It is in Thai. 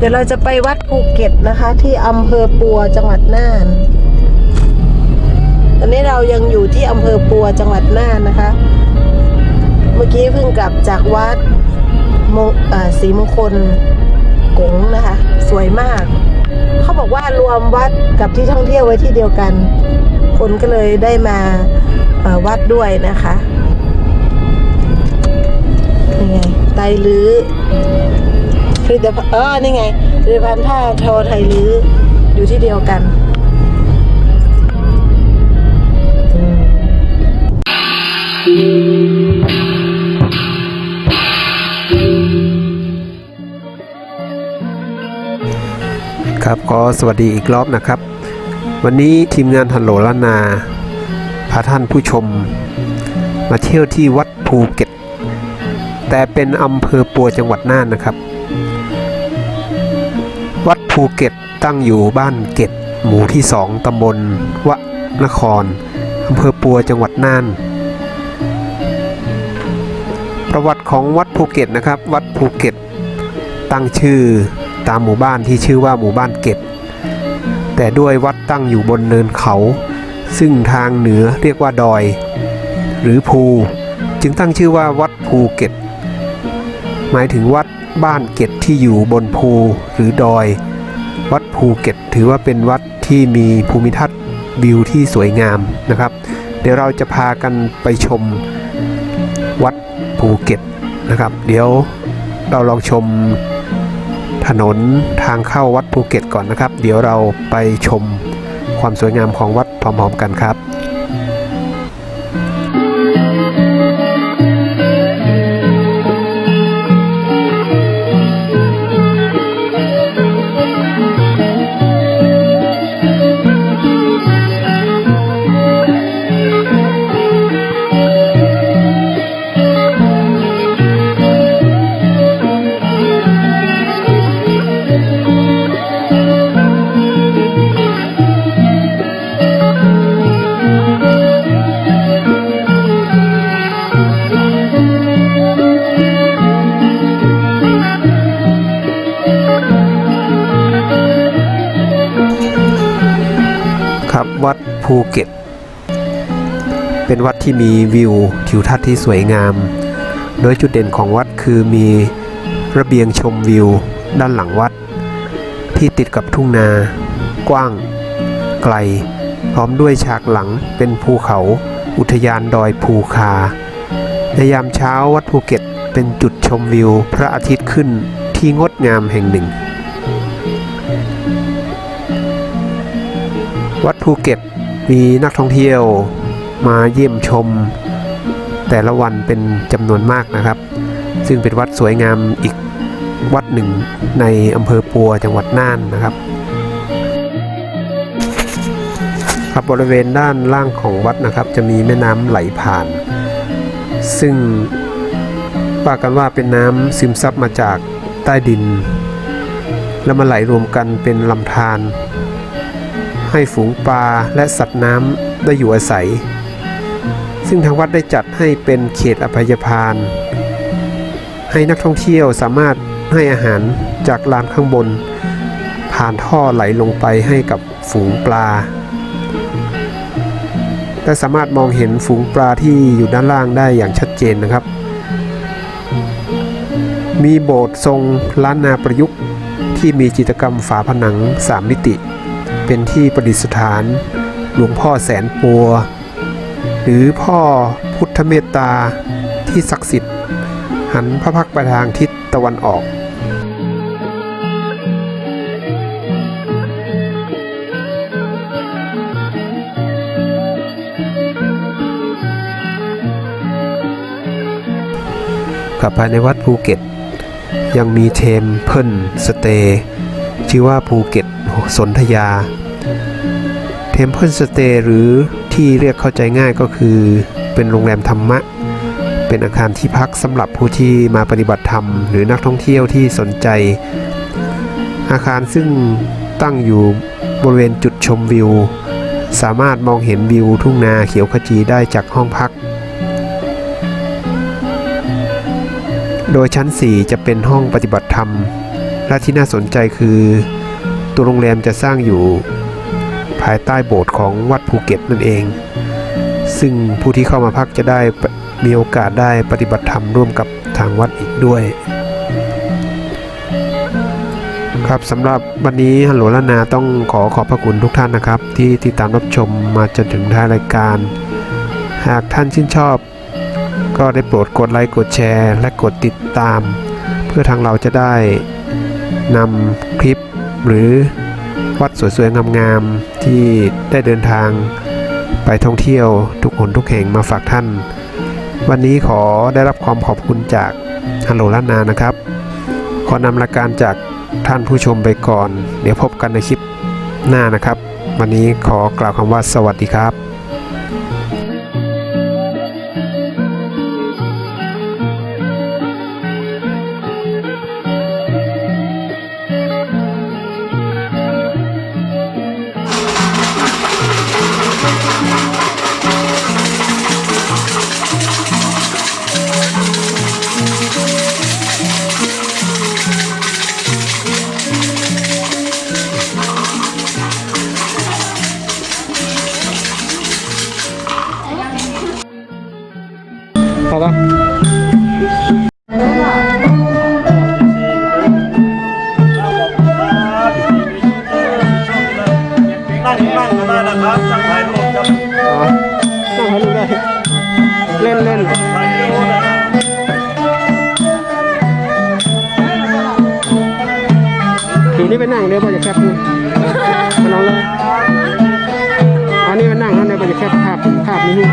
เดี๋ยวเราจะไปวัดภูเก็ตนะคะ ที่อำเภอปัวจังหวัดน่าน ตอนนี้เรายังอยู่ที่อำเภอปัวจังหวัดน่านนะคะ เมื่อกี้เพิ่งกลับจากวัดมงเอศรีมงคลกงนะคะ สวยมาก เขาบอกว่ารวมวัดกับที่ท่องเที่ยวไว้ที่เดียวกัน คนก็เลยได้มาวัดด้วยนะคะนี่ไงไตลื้อ ผลิตภัณฑ์เออนี่ไงผลิตภัณฑ์ผ้าทอไทยลื้ออยู่ที่เดียวกันครับก็สวัสดีอีกรอบนะครับ วันนี้ทีมงานทันโหลล้านนาพาท่านผู้ชม มาเที่ยวที่วัดภูเก็ต แต่เป็นอำเภอปัวจังหวัดน่านนะครับ วัดภูเก็ตตั้งอยู่บ้านเก็ตหมู่ที่สองตำบลวะนครอำเภอปัวจังหวัดน่าน ประวัติของวัดภูเก็ตนะครับ วัดภูเก็ตตั้งชื่อตามหมู่บ้านที่ชื่อว่าหมู่บ้านเก็ตแต่ด้วยวัดตั้งอยู่บนเนินเขา ซึ่งทางเหนือเรียกว่าดอย หรือภู จึงตั้งชื่อว่าวัดภูเก็ตหมายถึงวัด บ้านเก็ตที่อยู่บนภูหรือดอย วัดภูเก็ตถือว่าเป็นวัดที่มีภูมิทัศน์วิวที่สวยงามนะครับ เดี๋ยวเราจะพากันไปชมวัดภูเก็ตนะครับ เดี๋ยวเราลองชมถนนทางเข้าวัดภูเก็ตก่อนนะครับ เดี๋ยวเราไปชมความสวยงามของวัดพร้อมๆกันครับ ภูเก็ต เป็นวัดที่มีวิวทิวทัศน์ที่สวยงาม โดยจุดเด่นของวัดคือมีระเบียงชมวิวด้านหลังวัด ที่ติดกับทุ่งนา กว้าง ไกล พร้อมด้วยฉากหลังเป็นภูเขาอุทยานดอยภูคา ในยามเช้าวัดภูเก็ตเป็นจุดชมวิวพระอาทิตย์ขึ้นที่งดงามแห่งหนึ่ง วัดภูเก็ต มีนักท่องเที่ยวมาเยี่ยมชม แต่ละวันเป็นจำนวนมากนะครับ ซึ่งเป็นวัดสวยงามอีกวัดหนึ่งในอำเภอปัวจังหวัดน่านนะครับ ครับบริเวณด้านล่างของวัดนะครับ จะมีแม่น้ำไหลผ่าน ซึ่งว่ากันว่าเป็นน้ำซึมซับมาจากใต้ดิน แล้วมาไหลรวมกันเป็นลำธาร ให้ฝูงปลาและสัตว์น้ำได้อยู่อาศัย ซึ่งทางวัดได้จัดให้เป็นเขตอภัยทานให้นักท่องเที่ยวสามารถให้อาหารจากลานข้างบน ผ่านท่อไหลลงไปให้กับฝูงปลา และสามารถมองเห็นฝูงปลาที่อยู่ด้านล่างได้อย่างชัดเจนนะครับ มีโบสถ์ทรงล้านนาประยุกต์ที่มีจิตรกรรมฝาผนังสามมิติ เป็นที่ประดิษฐาน หลวงพ่อแสนปัว หรือพ่อพุทธเมตตาที่ศักดิ์สิทธิ์หันพระพักตร์ไปทางทิศตะวันออกกับภายในวัดภูเก็ต ยังมีเทมเพิลสเตย์ชื่อว่าภูเก็ต สนธยาเทมเพิลสเตย์หรือที่เรียกเข้าใจง่ายก็คือเป็นโรงแรมธรรมะ เป็นอาคารที่พักสำหรับผู้ที่มาปฏิบัติธรรม หรือนักท่องเที่ยวที่สนใจ อาคารซึ่งตั้งอยู่บริเวณจุดชมวิว สามารถมองเห็นวิวทุ่งนาเขียวขจีได้จากห้องพัก โดยชั้น 4 จะเป็นห้องปฏิบัติธรรม และที่น่าสนใจคือ ตัวโรงแรมจะสร้างอยู่ภายใต้โบสถ์ของวัดภูเก็ตนั่นเอง ซึ่งผู้ที่เข้ามาพักจะได้มีโอกาสได้ปฏิบัติธรรมร่วมกับทางวัดอีกด้วย ครับสำหรับวันนี้ฮัลโหลละนาต้องขอขอบพระคุณทุกท่านนะครับ ที่ติดตามรับชมมาจนถึงท้ายรายการ หากท่านชื่นชอบ ก็ได้โปรดกดไลค์กดแชร์ และกดติดตาม เพื่อทางเราจะได้นำคลิป หรือวัดสวยๆ งามๆ ที่ได้เดินทางไปท่องเที่ยวทุกหนทุกแห่งมาฝากท่าน วันนี้ขอได้รับความขอบคุณจากฮัลโหลล้านนานะครับ ขอนำรายการจากท่านผู้ชมไปก่อน เดี๋ยวพบกันในคลิปหน้านะครับ วันนี้ขอกล่าวคำว่าสวัสดีครับ 好了。นั่งนั่งกันได้นะครับนั่งถ่ายรูปครับอ๋อนั่งให้ดูได้ เล่นเล่นถ่ายวิดีโอนะครับทีนี้ไปนั่งเดี๋ยวเราจะแคปนี่มาลองเลยอันนี้มานั่งแล้วเดี๋ยวเราจะแคปภาพภาพนี้นี่